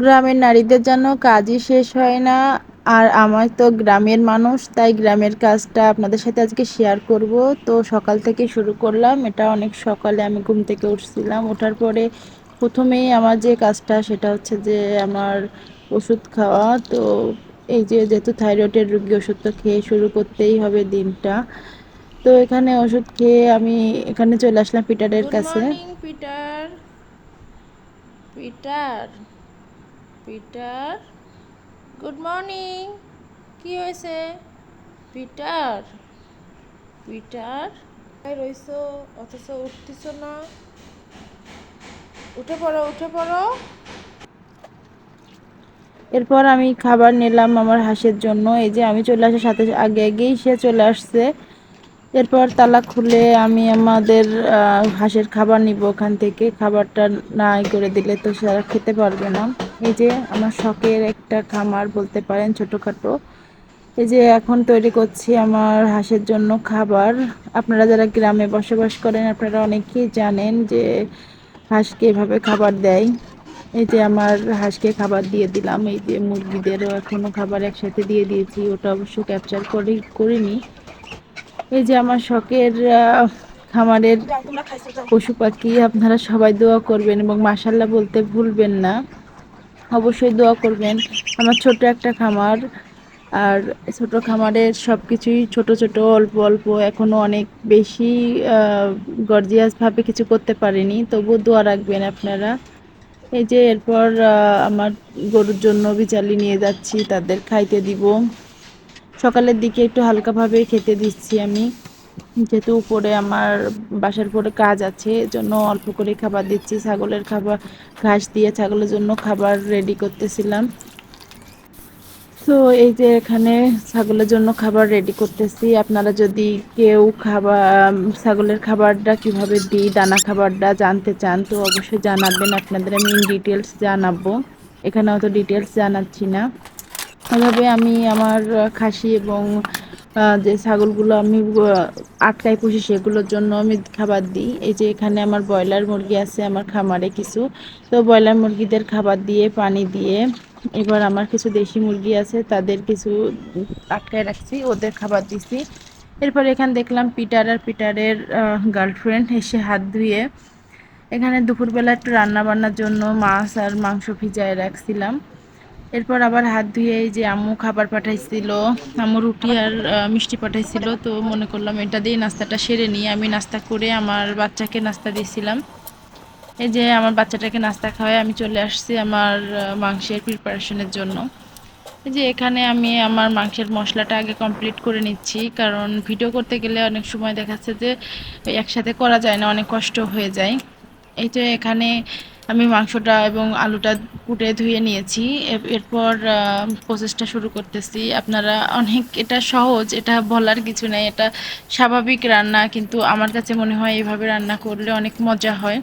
গ্রামের নারীদের জন্য কাজই শেষ হয় না। আর আমার তো গ্রামের মানুষ তাই গ্রামের কাজটা আপনাদের সাথে আজকে শেয়ার করব। তো সকাল থেকে শুরু করলাম। এটা অনেক সকালে আমি ঘুম থেকে উঠছিলাম। ওঠার পরে প্রথমেই আমার যে কাজটা সেটা হচ্ছে যে আমার ওষুধ খাওয়া। তো এই যে যেহেতু থাইরয়েডের রুগী ওষুধ তো খেয়ে শুরু করতেই হবে দিনটা। তো এখানে ওষুধ খেয়ে আমি এখানে চলে আসলাম পিটারের কাছে। Peter. Peter. Peter good morning. কি হয়েছে? Peter Peter. রইছো অথচ উঠতেছ না। উঠে পড়ো উঠে পড়ো। এরপর আমি খাবার নিলাম আমার হাঁসের জন্য। এই যে আমি চলে আসার সাথে আগে আগেই সে চলে আসছে। এরপর তালা খুলে আমি আমাদের হাঁসের খাবার নিব ওখান থেকে। খাবারটা নাই করে দিলে তো সেরা খেতে পারবে না। এই যে আমার শখের একটা খামার বলতে পারেন ছোটোখাটো। এই যে এখন তৈরি করছি আমার হাঁসের জন্য খাবার। আপনারা যারা গ্রামে বসবাস করেন, আপনারা অনেকেই জানেন যে হাঁসকে এভাবে খাবার দেয়। এই যে আমার হাঁসকে খাবার দিয়ে দিলাম। এই যে মুরগিদেরও এখনও খাবার একসাথে দিয়ে দিয়েছি। ওটা অবশ্য ক্যাপচার করে, করিনি। এই যে আমার শখের খামারের পশু পাখি আপনারা সবাই দোয়া করবেন এবং মাসাল্লাহ বলতে ভুলবেন না। অবশ্যই দোয়া করবেন। আমার ছোট একটা খামার, আর ছোট খামারের সব কিছুই ছোট ছোট, অল্প অল্প এখনও অনেক বেশি গর্জিয়াসভাবে কিছু করতে পারিনি। তবু দোয়া রাখবেন আপনারা। এই যে এরপর আমার গরুর জন্য বিচালি নিয়ে যাচ্ছি, তাদের খাইতে দিব। সকালের দিকে একটু হালকাভাবে খেতে দিচ্ছি আমি। যেহেতু উপরে আমার বাসার পরে কাজ আছে, এজন্য অল্প করে খাবার দিচ্ছি। ছাগলের খাবার, ঘাস দিয়ে ছাগলের জন্য খাবার রেডি করতেছিলাম। তো এই যে এখানে ছাগলের জন্য খাবার রেডি করতেছি। আপনারা যদি কেউ খাবার ছাগলের খাবারটা কীভাবে দিই, দানা খাবারটা জানতে চান, তো অবশ্যই জানাবেন। আপনাদের আমি ডিটেলস জানাব। এখানে অত ডিটেলস জানাচ্ছি না। এভাবে আমি আমার খাসি এবং যে ছাগলগুলো আমি আটকায় পুষি সেগুলোর জন্য আমি খাবার দিই। এই যে এখানে আমার ব্রয়লার মুরগি আছে আমার খামারে কিছু। তো ব্রয়লার মুরগিদের খাবার দিয়ে, পানি দিয়ে এবার আমার কিছু দেশি মুরগি আছে, তাদের কিছু আটকায় রাখছি, ওদের খাবার দিছি। এরপর এখানে দেখলাম পিটার আর পিটারের গার্লফ্রেন্ড এসে হাত ধুয়ে এখানে দুপুরবেলা একটু রান্না বান্নার জন্য মাছ আর মাংস ভিজায় রাখছিলাম। এরপর আবার হাত ধুয়ে এই যে আম্মু খাবার পাঠাইছিল, আম্মু রুটি আর মিষ্টি পাঠাইছিল, তো মনে করলাম এটা দিয়ে নাস্তাটা সেরে নিয়ে আমি নাস্তা করে আমার বাচ্চাকে নাস্তা দিয়েছিলাম। এই যে আমার বাচ্চাটাকে নাস্তা খাওয়াই আমি চলে আসছি আমার মাংসের প্রিপারেশনের জন্য। এই যে এখানে আমি আমার মাংসের মশলাটা আগে কমপ্লিট করে নিচ্ছি, কারণ ভিডিও করতে গেলে অনেক সময় দেখাচ্ছে যে একসাথে করা যায় না, অনেক কষ্ট হয়ে যায়। এই যে এখানে আমি মাংসটা এবং আলুটা কুটে ধুয়ে নিয়েছি। এরপর প্রসেসটা শুরু করতেছি। আপনারা অনেক, এটা সহজ, এটা বলার কিছু নেই। এটা স্বাভাবিক রান্না, কিন্তু আমার কাছে মনে হয় এইভাবে রান্না করলে অনেক মজা হয়।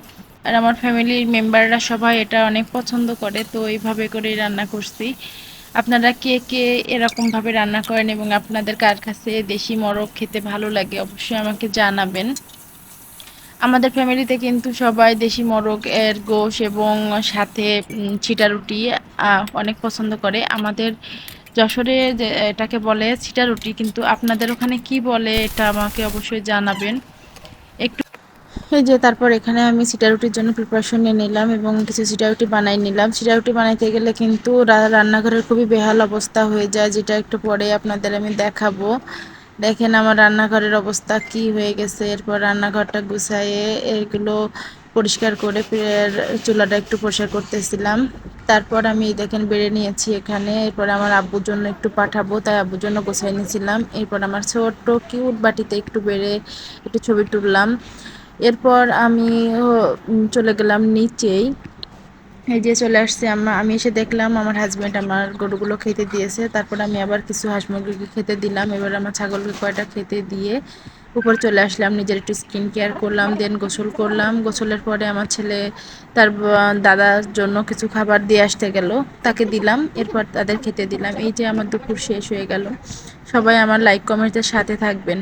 আর আমার ফ্যামিলির মেম্বাররা সবাই এটা অনেক পছন্দ করে, তো এইভাবে করেই রান্না করছি। আপনারা কে কে এরকমভাবে রান্না করেন এবং আপনাদের কার কাছে দেশি মরক খেতে ভালো লাগে, অবশ্যই আমাকে জানাবেন। আমাদের ফ্যামিলিতে কিন্তু সবাই দেশি মোরগ, এর গোশ এবং সাথে ছিটা রুটি অনেক পছন্দ করে। আমাদের যশোরে এটাকে বলে ছিটা রুটি, কিন্তু আপনাদের ওখানে কি বলে এটা আমাকে অবশ্যই জানাবেন। একটু এই যে, তারপর এখানে আমি রুটির জন্য প্রিপারেশন নিয়ে নিলাম এবং কিছু রুটি বানাই নিলাম। রুটি বানাইতে গেলে কিন্তু রান্নাঘরের খুবই বেহাল অবস্থা হয়ে যায়, যেটা একটু পরে আপনাদের আমি দেখাবো। দেখেন আমার রান্নাঘরের অবস্থা কি হয়ে গেছে। এরপর রান্নাঘরটা গুছাইয়ে এগুলো পরিষ্কার করে চুলাটা একটু পরিষ্কার করতেছিলাম। তারপর আমি দেখেন বেড়ে নিয়েছি এখানে। এরপর আমার আব্বুর জন্য একটু পাঠাবো, তাই আব্বুর জন্য গোছাই নিয়েছিলাম এরপর আমার ছোট্ট কিউট বাটিতে একটু বেড়ে একটু ছবি তুললাম। এরপর আমি চলে গেলাম নিচেই। এই যে চলে আসছে আমার, আমি এসে দেখলাম আমার হাজব্যান্ড আমার গরুগুলো খেতে দিয়েছে, তারপর আমি আবার কিছু হাঁস মুরগিকে খেতে দিলাম, এবার আমার ছাগলকে কয়টা খেতে দিয়ে উপর চলে আসলাম, নিজের একটু স্কিন কেয়ার করলাম দেন গোসল করলাম, গোসলের পরে আমার ছেলে তার দাদার জন্য কিছু খাবার দিয়ে আসতে গেল, তাকে দিলাম, এরপর তাদের খেতে দিলাম, এই যে আমার দুপুর শেষ হয়ে গেল, সবাই আমার লাইক কমেন্টের সাথে থাকবেন।